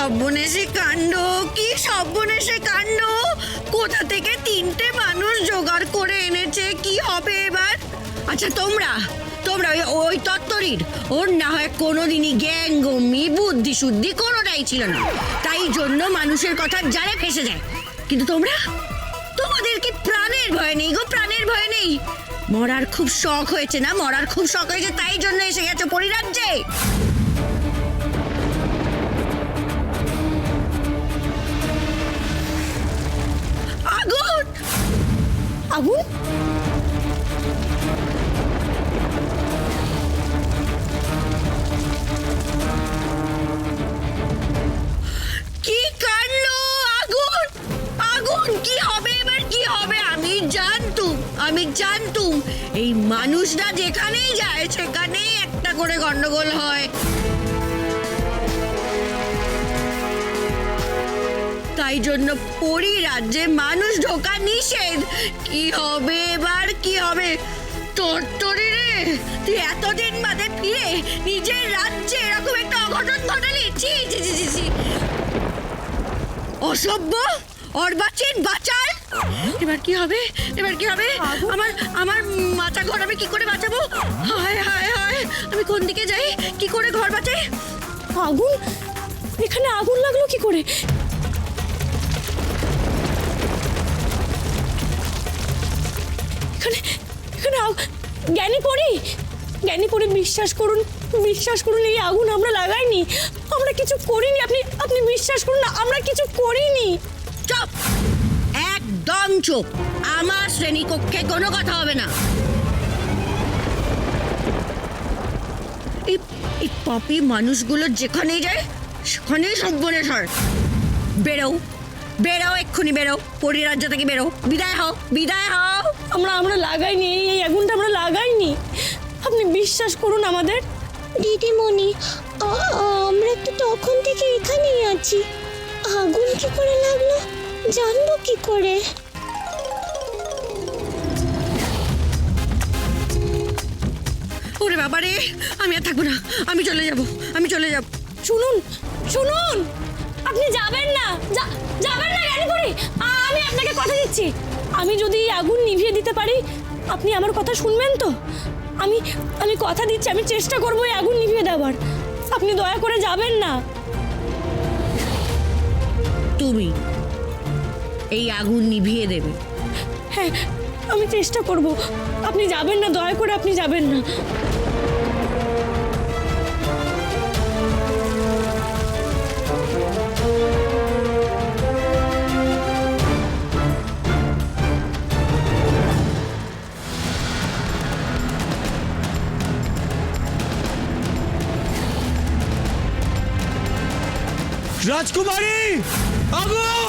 সর্বনেশে কাণ্ড? কি সর্বনেশে কাণ্ড? কোথা থেকে তিনটে মানুষ জোগাড় করে এনেছে? কি হবে এবার? আচ্ছা তোমরা তোমরা ওই ওই তত্তরির, ওর না হয় কোনোদিনই জ্ঞান গম্যি বুদ্ধি, শুদ্ধি কোনোটাই ছিল না। তাই জন্য মানুষের কথা জানে ফেসে যায়। কিন্তু তোমরা, তোমাদের কি প্রাণের ভয় নেই গো? প্রাণের ভয় নেই। মরার খুব শখ হয়েছে না? মরার খুব শখ হয়েছে, তাই জন্য এসে গেছো পরিরাজ্যে? আগুন কি কাণ্ড, আগুন? আগুন, কি হবে এবার, কি হবে? আমি জানতুম আমি জানতুম। এই মানুষরা যেখানেই যায়, সেখানেই একটা করে গন্ডগোল হয়। তাই জন্য পরি রাজ্যে মানুষ ঢোকা নিষেধ। কি হবে এবার কি হবে? তোর তোরে রে তুই এতদিন বাদে ফিরে নিজের রাজ্যে এরকম একটা অঘটন ঘটালি? ছি ছি ছি ছি অসভ্য অর্বাচীন বাঁচাল। এবার কি হবে? এবার কি হবে? আমার আমার মাথা ঘর আমি কি করে বাঁচাবো? হায় হায় হায় আমি কোন দিকে যাই? কি করে ঘর বাঁচাই? আগুন? এখানে আগুন লাগল কি করে? এখানে এখানে জ্ঞানী পড়ি? জ্ঞানী পড়ি বিশ্বাস করুন বিশ্বাস করুন এই আগুন আমরা লাগাইনি। আমরা কিছু করিনি, আপনি আপনি বিশ্বাস করুন না, আমরা কিছু করিনি। চুপ! একদম চুপ! আমার শ্রেণীকক্ষে কোনো কথা হবে না। এই পাপি মানুষগুলো যেখানেই যায়, সেখানেই সব্বনেশ হয় বেরো বেরো এক্ষুনি বেরো। পরিরাজ্য থেকে বেরো। বিদায় হও বিদায় হও। আমরা আমরা লাগাইনি এই আগুনটা আমরা লাগাইনি। আপনি বিশ্বাস করুন আমাদের। দিদিমণি আমরা তো তখন থেকে এখানেই আছি। আগুন কি করে লাগল? জানব কি করে? ওরে বাবা রে আমি আর থাকব না। আমি চলে যাব আমি চলে যাব। শুনুন শুনুন। আপনি যাবেন না? যাবেন না জ্ঞানী পড়ি আমি আপনাকে কথা দিচ্ছি। আমি যদি এই আগুন নিভিয়ে দিতে পারি আপনি আমার কথা শুনবেন তো? আমি আমি কথা দিচ্ছি আমি চেষ্টা করব এই আগুন নিভিয়ে দেওয়ার। আপনি দয়া করে যাবেন না। তুমি এই আগুন নিভিয়ে দেবে। হ্যাঁ আমি চেষ্টা করব। আপনি যাবেন না দয়া করে আপনি যাবেন না। রাজকুমারী! আগুন